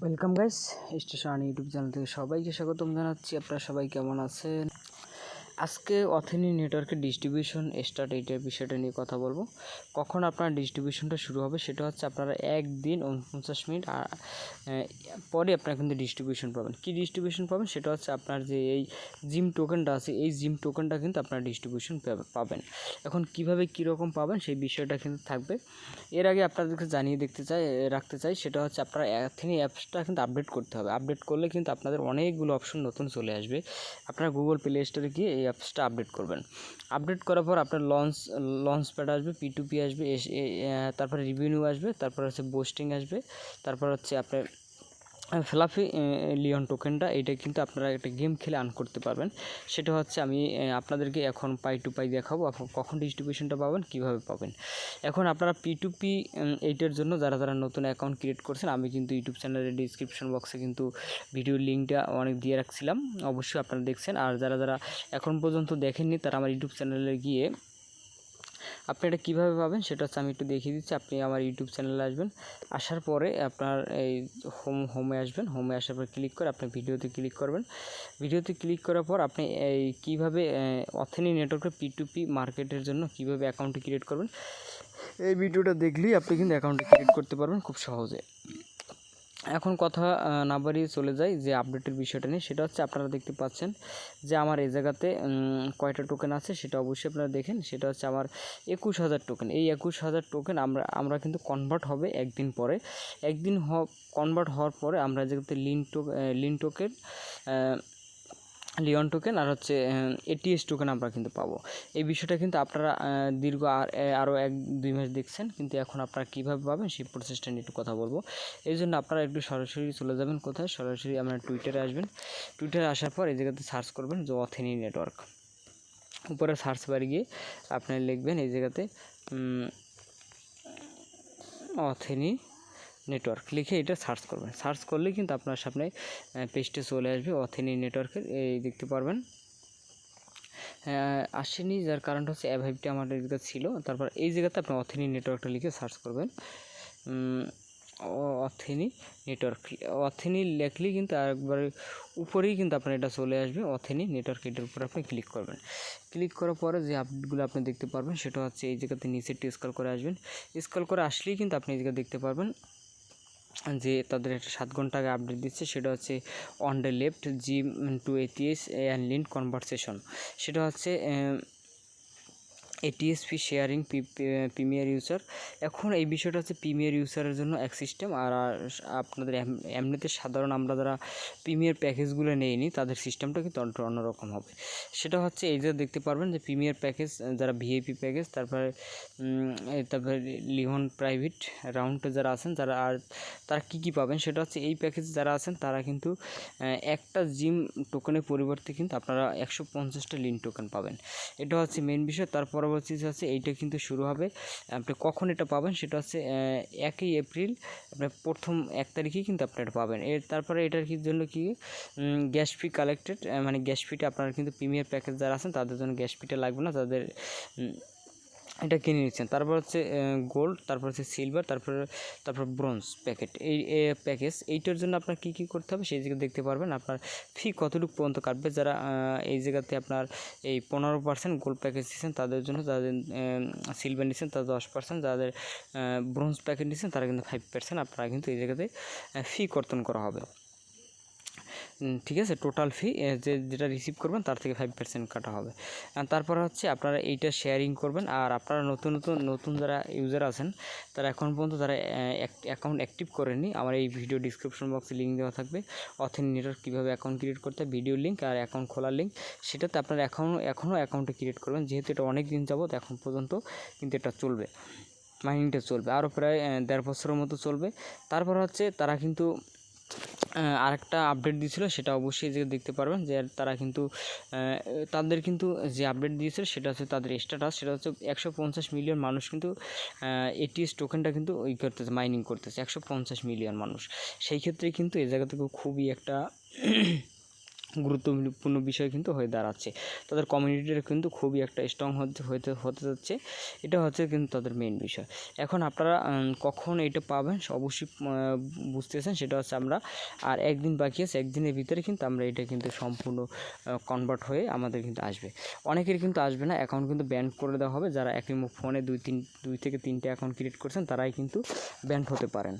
Welcome guys station YouTube channel থেকে সবাইকে স্বাগতম জানাচ্ছি। আপনারা সবাই কেমন আছেন? আজকে অথেনি নেটওয়ার্কের ডিস্ট্রিবিউশন স্টার্ট এইটার বিষয়টা নিয়ে কথা বলব। কখন আপনার ডিস্ট্রিবিউশনটা শুরু হবে সেটা হচ্ছে আপনারা একদিন উনপঞ্চাশ মিনিট পরে আপনারা কিন্তু ডিস্ট্রিবিউশন পাবেন। কি ডিস্ট্রিবিউশন পাবেন? সেটা হচ্ছে আপনার যে এই জিম টোকেনটা আছে, এই জিম টোকেনটা কিন্তু আপনারা ডিস্ট্রিবিউশন পাবেন। এখন কীভাবে কীরকম পাবেন সেই বিষয়টা কিন্তু থাকবে। এর আগে আপনাদেরকে জানিয়ে দেখতে চাই, রাখতে চাই, সেটা হচ্ছে আপনারা অ্যাথেনি অ্যাপসটা কিন্তু আপডেট করতে হবে। আপডেট করলে কিন্তু আপনাদের অনেকগুলো অপশন নতুন চলে আসবে। আপনারা গুগল প্লে স্টোরে গিয়ে এই অ্যাপসটা আপডেট করবেন। আপডেট করার পর আপনার launch launch pad P to P P আসবে তারপরে রিভিনিউ আসবে, তারপর হচ্ছে বোস্টিং আসবে, তারপর হচ্ছে আপনার ফ্লাফি লিওন টোকেনটা এটা কিন্তু আপনারা একটা গেম খেলে আর্ন করতে পারবেন। সেটা হচ্ছে আমি আপনাদেরকে এখন পাই টু পাই দেখাবো কখন ডিস্ট্রিবিউশনটা পাবেন, কীভাবে পাবেন। এখন আপনারা পি টু পি এইটার জন্য যারা যারা নতুন অ্যাকাউন্ট ক্রিয়েট করছেন, আমি কিন্তু ইউটিউব চ্যানেলের ডিসক্রিপশন বক্সে কিন্তু ভিডিও লিঙ্কটা অনেক দিয়ে রাখছিলাম, অবশ্যই আপনারা দেখছেন। আর যারা যারা এখন পর্যন্ত দেখেননি, তারা আমার ইউটিউব চ্যানেলে গিয়ে আপনি এটা কীভাবে পাবেন সেটা হচ্ছে আমি একটু দেখিয়ে দিচ্ছি। আপনি আমার ইউটিউব চ্যানেলে আসবেন। আসার পরে আপনার এই হোম হোমে আসবেন। হোমে আসার পর ক্লিক করে আপনি ভিডিওতে ক্লিক করবেন। ভিডিওতে ক্লিক করার পর আপনি এই কীভাবে অথেনি নেটওয়ার্কের পি টু পি মার্কেটের জন্য কীভাবে অ্যাকাউন্টটি ক্রিয়েট করবেন, এই ভিডিওটা দেখলেই আপনি কিন্তু অ্যাকাউন্টটি ক্রিয়েট করতে পারবেন খুব সহজে। এখন কথা না বাড়িয়ে চলে যাই যে আপডেটের বিষয়টা নিয়ে। সেটা হচ্ছে আপনারা দেখতে পাচ্ছেন যে আমার এই জায়গাতে কয়টা টোকেন আছে সেটা অবশ্যই আপনারা দেখেন। সেটা হচ্ছে আমার একুশ হাজার টোকেন এই একুশ হাজার টোকেন আমরা আমরা কিন্তু কনভার্ট হবে একদিন পরে। একদিন হ কনভার্ট হওয়ার পরে আমরা জায়গাতে লিন টো লিন টোকেন লিওন টোকেন আর হচ্ছে এটিএস টোকেন আমরা কিন্তু পাবো। এই বিষয়টা কিন্তু আপনারা দীর্ঘ আর আরও এক, দুই মাস দেখছেন, কিন্তু এখন আপনারা কীভাবে পাবেন সেই প্রসেসটা নিয়ে একটু কথা বলব। এই জন্য আপনারা একটু সরাসরি চলে যাবেন কোথায়? সরাসরি আপনারা টুইটারে আসবেন। টুইটারে আসার পর এই জায়গাতে সার্চ করবেন যে অথেনি নেটওয়ার্ক উপরে সার্চ বারে গিয়ে আপনি লিখবেন এই জায়গাতে অথেনি নেটওয়ার্ক লিখে এটা সার্চ করবেন। সার্চ করলে কিন্তু আপনার সামনে পেজটা চলে আসবে অথেনি নেটওয়ার্কের এই দেখতে পারবেন। আসেনি, যার কারণ হচ্ছে অ্যাভাইভটা আমার এদিকে ছিল। তারপর এই জায়গাতে আপনি অথেনি নেটওয়ার্কটা লিখে সার্চ করবেন। অথেনি নেটওয়ার্ক অথেনি লেখলেই কিন্তু একবার উপরেই কিন্তু আপনার এটা চলে আসবে। অথেনি নেটওয়ার্ক এটার উপর আপনি ক্লিক করবেন। ক্লিক করার পরে যে আপডেটগুলো আপনি দেখতে পারবেন, সেটা হচ্ছে এই জায়গাতে নিচে স্কল করে আসবেন। স্কল করে আসলেই কিন্তু আপনি এই জায়গায় দেখতে পারবেন। যে তাদের একটা সাত ঘণ্টা আগে আপডেট দিচ্ছে, সেটা হচ্ছে on the left G to ATS and link conversation সেটা হচ্ছে এটিএসপি শেয়ারিং প্রিমিয়ার ইউজার। এখন এই বিষয়টা হচ্ছে প্রিমিয়ার ইউজারের জন্য এক সিস্টেম। আর আপনাদের এমনিতে সাধারণ আমরা যারা প্রিমিয়ার প্যাকেজগুলো নেইনি, তাদের সিস্টেমটা কিন্তু অন্য অন্যরকম হবে। সেটা হচ্ছে এই যে দেখতে পারবেন যে প্রিমিয়ার প্যাকেজ, যারা ভিআইপি প্যাকেজ, তারপরে তারপরে লিহন প্রাইভেট রাউন্ডে যারা আছেন, যারা আর তারা কী কী পাবেন সেটা হচ্ছে এই প্যাকেজে যারা আছেন, তারা কিন্তু একটা জিম টোকেনের পরিবর্তে কিন্তু আপনারা একশো পঞ্চাশটা লিন টোকেন পাবেন। এটা হচ্ছে মেন বিষয়। তার পরবর্তীতে হচ্ছে এইটা কিন্তু শুরু হবে। আপনি কখন এটা পাবেন সেটা হচ্ছে একই এপ্রিল, আপনার প্রথম এক তারিখেই কিন্তু আপনি এটা পাবেন। এর তারপরে এটার কি জন্য কি গ্যাস ফি কালেক্টেড মানে গ্যাস ফিটা আপনারা কিন্তু প্রিমিয়ার প্যাকেজ যারা আছেন তাদের জন্য গ্যাস ফিটা লাগবে না। তাদের এটা কিনে নিচ্ছেন। তারপর হচ্ছে গোল্ড তারপর হচ্ছে সিলভার তারপর তারপর ব্রোঞ্জ প্যাকেট এই প্যাকেজ এইটার জন্য আপনার কী কী করতে হবে সেই জায়গায় দেখতে পারবেন। আপনার ফি কতটুকু পর্যন্ত কাটবে? যারা এই জায়গাতে আপনার এই পনেরো পার্সেন্ট গোল্ড প্যাকেজ দিচ্ছেন, তাদের জন্য যাদের সিলভার নিচ্ছেন তাদের দশ পার্সেন্ট যাদের ব্রোঞ্জ প্যাকেট নিচ্ছেন, তারা কিন্তু ফাইভ পার্সেন্ট আপনারা কিন্তু এই জায়গাতে ফি কর্তন করা হবে। ঠিক আছে টোটাল ফি যে, যেটা রিসিভ করবেন তার থেকে ফাইভ পার্সেন্ট কাটা হবে। তারপর হচ্ছে আপনারা এইটা শেয়ারিং করবেন, আর আপনারা নতুন নতুন নতুন যারা ইউজার আছেন, তারা এখন পর্যন্ত যারা অ্যাকাউন্ট অ্যাক্টিভ করেননি, আমার এই ভিডিও ডিসক্রিপশন বক্সে লিঙ্ক দেওয়া থাকবে। অথেন নেটওয়ার্ক কীভাবে অ্যাকাউন্ট ক্রিয়েট করতে ভিডিও লিঙ্ক আর অ্যাকাউন্ট খোলার লিঙ্ক সেটাতে আপনারা এখনও এখনও অ্যাকাউন্টে ক্রিয়েট করবেন। যেহেতু এটা অনেক দিন যাবত এখন পর্যন্ত কিন্তু এটা চলবে মাইনিংটা চলবে। আরও প্রায় দেড় বছরের মতো চলবে। তারপর হচ্ছে তারা কিন্তু আরেকটা আপডেট দিয়েছিলো, সেটা অবশ্যই যে দেখতে পারবেন যে তারা কিন্তু তাদের কিন্তু যে আপডেট দিয়েছিল, সেটা হচ্ছে তাদের স্ট্যাটাস সেটা হচ্ছে একশো পঞ্চাশ মিলিয়ন মানুষ কিন্তু এটিএস টোকেনটা কিন্তু ওই করতেছে মাইনিং করতেছে, একশো পঞ্চাশ মিলিয়ন মানুষ। সেই ক্ষেত্রে কিন্তু এই জায়গা থেকে খুবই একটা গুরুত্বপূর্ণ বিষয় কিন্তু হয়ে দাঁড়াচ্ছে। তাদের কমিউনিটির কিন্তু খুবই একটা স্ট্রং হতে হতে হতে যাচ্ছে। এটা হচ্ছে কিন্তু তাদের মেন বিষয়। এখন আপনারা কখন এটা পাবেন অবশ্যই বুঝতেছেন সেটা হচ্ছে আমরা আর একদিন বাকি আছে একদিনের ভিতরে কিন্তু আমরা এটা কিন্তু সম্পূর্ণ কনভার্ট হয়ে আমাদের কিন্তু আসবে। অনেকের কিন্তু আসবে না অ্যাকাউন্ট কিন্তু ব্যান করে দেওয়া হবে। যারা একই ফোনে দুই তিন দুই থেকে তিনটে অ্যাকাউন্ট ক্রিয়েট করছেন তারাই কিন্তু ব্যান্ড হতে পারেন।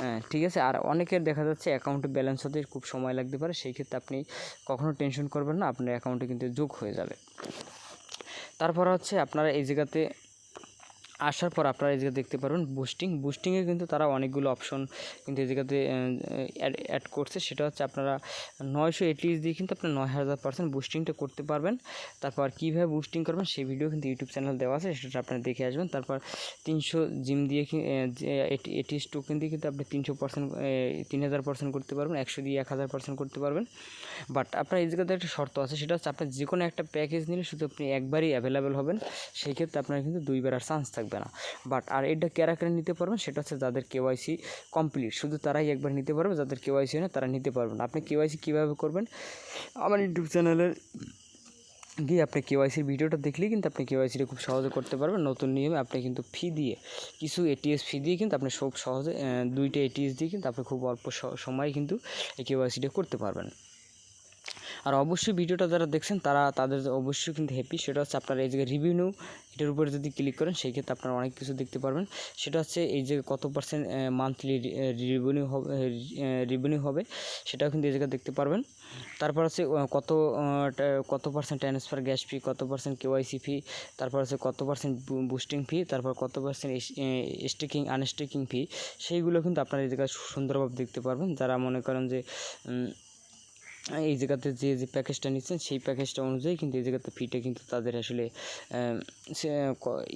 হ্যাঁ, ঠিক আছে? আর অনেকের দেখা যাচ্ছে অ্যাকাউন্টে ব্যালেন্স হতে খুব সময় লাগতে পারে। সেই ক্ষেত্রে আপনি কখনো টেনশন করবেন না, আপনার অ্যাকাউন্টে কিন্তু যোগ হয়ে যাবে। তারপর হচ্ছে আপনারা এই জায়গাতে আসার পর আপনারা জায়গায় দেখতে পারবেন বুস্টিং বুস্টিংয়ে কিন্তু তারা অনেকগুলো অপশন কিন্তু এই অ্যাড করছে সেটা হচ্ছে আপনারা নয়শো এটিএস দিয়ে কিন্তু আপনার নয় হাজার পার্সেন্ট বুস্টিংটা করতে পারবেন। তারপর কীভাবে বুস্টিং করবেন সেই ভিডিও কিন্তু ইউটিউব চ্যানেল দেওয়া আছে, সেটা আপনারা দেখে আসবেন। তারপর তিনশো জিম দিয়ে এটিএস টোকেন দিয়ে কিন্তু আপনি তিনশো পার্সেন্ট তিন হাজার পার্সেন্ট করতে পারবেন, একশো দিয়ে এক হাজার পার্সেন্ট করতে পারবেন। বাট আপনার এই একটা শর্ত আছে, সেটা হচ্ছে আপনার যে কোনো একটা প্যাকেজ নিলে শুধু আপনি একবারই অ্যাভেলেবেল হবেন, সেই ক্ষেত্রে আপনার কিন্তু দুইবার আর চান্স থাকবে। না। বাট আর এটা কারা কারা নিতে পারবেন সেটা হচ্ছে যাদের কেওয়াইসি কমপ্লিট শুধু তারাই একবার নিতে পারবে, যাদের কেওয়াইসি হয় না তারা নিতে পারবেন। আপনি কেওয়াইসি কীভাবে করবেন? আমার ইউটিউব চ্যানেলের গিয়ে আপনি কেওয়াইসির ভিডিওটা দেখলেই কিন্তু আপনি কেওয়াইসিটা খুব সহজে করতে পারবেন। নতুন নিয়মে আপনি কিন্তু ফি দিয়ে, কিছু এটিএস ফি দিয়ে কিন্তু আপনি সব সহজে দুইটা এটিএস দিয়ে কিন্তু আপনি খুব অল্প সময়ে কিন্তু এই কেওয়াইসিটা করতে পারবেন। আর অবশ্যই ভিডিওটা যারা দেখছেন, তারা তাদের অবশ্যই কিন্তু হ্যাপি সেটা হচ্ছে আপনার এই জায়গায় রিভিনিউ এটার উপরে যদি ক্লিক করেন সেই ক্ষেত্রে আপনারা অনেক কিছু দেখতে পারবেন। সেটা হচ্ছে এই যে কত পার্সেন্ট মান্থলি রিভিনিউ হবে রিভিনিউ হবে, সেটাও কিন্তু এই জায়গায় দেখতে পারবেন। তারপর হচ্ছে কত কত পার্সেন্ট ট্রান্সফার গ্যাস ফি কত পার্সেন্ট কেওয়াইসি ফি তারপর হচ্ছে কত পার্সেন্ট বুস্টিং ফি তারপর কত পার্সেন্ট স্টেকিং আনস্টেকিং ফি সেইগুলো কিন্তু আপনারা এই জায়গায় সুন্দরভাবে দেখতে পারবেন। যারা মনে করেন যে এই জায়গাতে যে যে প্যাকেজটা নিচ্ছেন, সেই প্যাকেজটা অনুযায়ী কিন্তু এই জায়গাতে ফিটা কিন্তু তাদের আসলে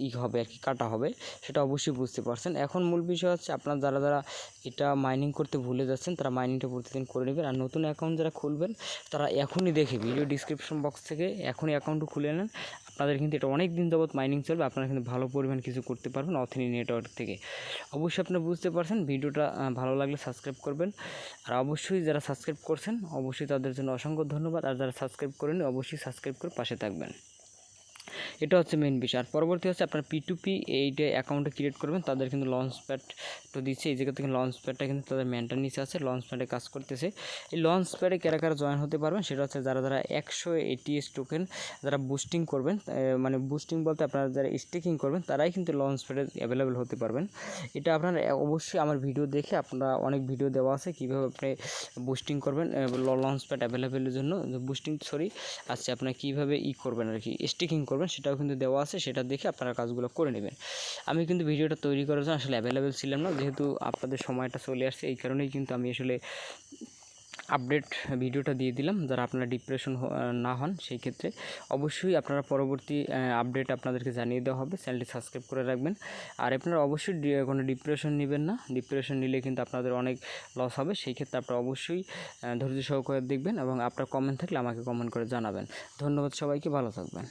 ই হবে আর কি, কাটা হবে, সেটা অবশ্যই বুঝতে পারছেন। এখন মূল বিষয় হচ্ছে আপনার যারা যারা এটা মাইনিং করতে ভুলে যাচ্ছেন, তারা মাইনিংটা প্রতিদিন করে নেবেন। আর নতুন অ্যাকাউন্ট যারা খুলবেন, তারা এখনই দেখে ভিডিও ডিসক্রিপশন বক্স থেকে এখনই অ্যাকাউন্টটা খুলে নেন। আপনাদের কিন্তু এটা অনেক দিন যাবত মাইনিং চলবে, আপনারা কিন্তু ভালো পরিমাণ কিছু করতে পারবেন অথেনি নেটওয়ার্ক থেকে। অবশ্যই আপনারা বুঝতে পারছেন, ভিডিওটা ভালো লাগলে সাবস্ক্রাইব করবেন। আর অবশ্যই যারা সাবস্ক্রাইব করছেন, অবশ্যই তাদের জন্য অসংখ্য ধন্যবাদ। আর যারা সাবস্ক্রাইব করেনি অবশ্যই সাবস্ক্রাইব করে পাশে থাকবেন। এটা হচ্ছে মেন বিষয়। আর পরবর্তী হচ্ছে আপনার পি টু পি এইটা অ্যাকাউন্টে ক্রিয়েট করবেন, তাদের কিন্তু লঞ্চ প্যাড তো দিচ্ছে। এই জায়গা থেকে লঞ্চ প্যাডটা কিন্তু তাদের ম্যানটার নিচে আছে লঞ্চ প্যাডে কাজ করতেছে। এই লঞ্চ প্যাডে কারা কারা জয়েন হতে পারবেন, সেটা হচ্ছে যারা যারা একশো এটিএস টোকেন যারা বুস্টিং করবেন মানে বুস্টিং বলতে আপনারা যারা স্টেকিং করবেন, তারাই কিন্তু লঞ্চ প্যাডে অ্যাভেলেবেল হতে পারবেন। এটা আপনারা অবশ্যই আমার ভিডিও দেখে আপনারা অনেক ভিডিও দেওয়া আছে, কীভাবে আপনি বুস্টিং করবেন লঞ্চ প্যাড অ্যাভেলেবেলের জন্য। বুস্টিং সরি আচ্ছা আপনারা কীভাবে ই করবেন আর কি স্টেকিং করবেন সেটাও কিন্তু দেওয়া আছে, সেটা দেখে আপনারা কাজগুলো করে নেবেন। আমি কিন্তু ভিডিওটা তৈরি করার জন্য আসলে অ্যাভেলেবেল ছিলাম না, যেহেতু আপনাদের সময়টা চলে আসছে, এই কারণেই কিন্তু আমি আসলে আপডেট ভিডিওটা দিয়ে দিলাম, যারা আপনারা ডিপ্রেশন না হন, সেই ক্ষেত্রে অবশ্যই আপনারা পরবর্তী আপডেট আপনাদেরকে জানিয়ে দেওয়া হবে, চ্যানেলটি সাবস্ক্রাইব করে রাখবেন। আর আপনারা অবশ্যই কোনো ডিপ্রেশন নেবেন না ডিপ্রেশন নিলে কিন্তু আপনাদের অনেক লস হবে, সেই ক্ষেত্রে আপনারা অবশ্যই ধৈর্য সহকারে দেখবেন এবং আপনার কমেন্ট থাকলে আমাকে কমেন্ট করে জানাবেন। ধন্যবাদ সবাইকে, ভালো থাকবেন।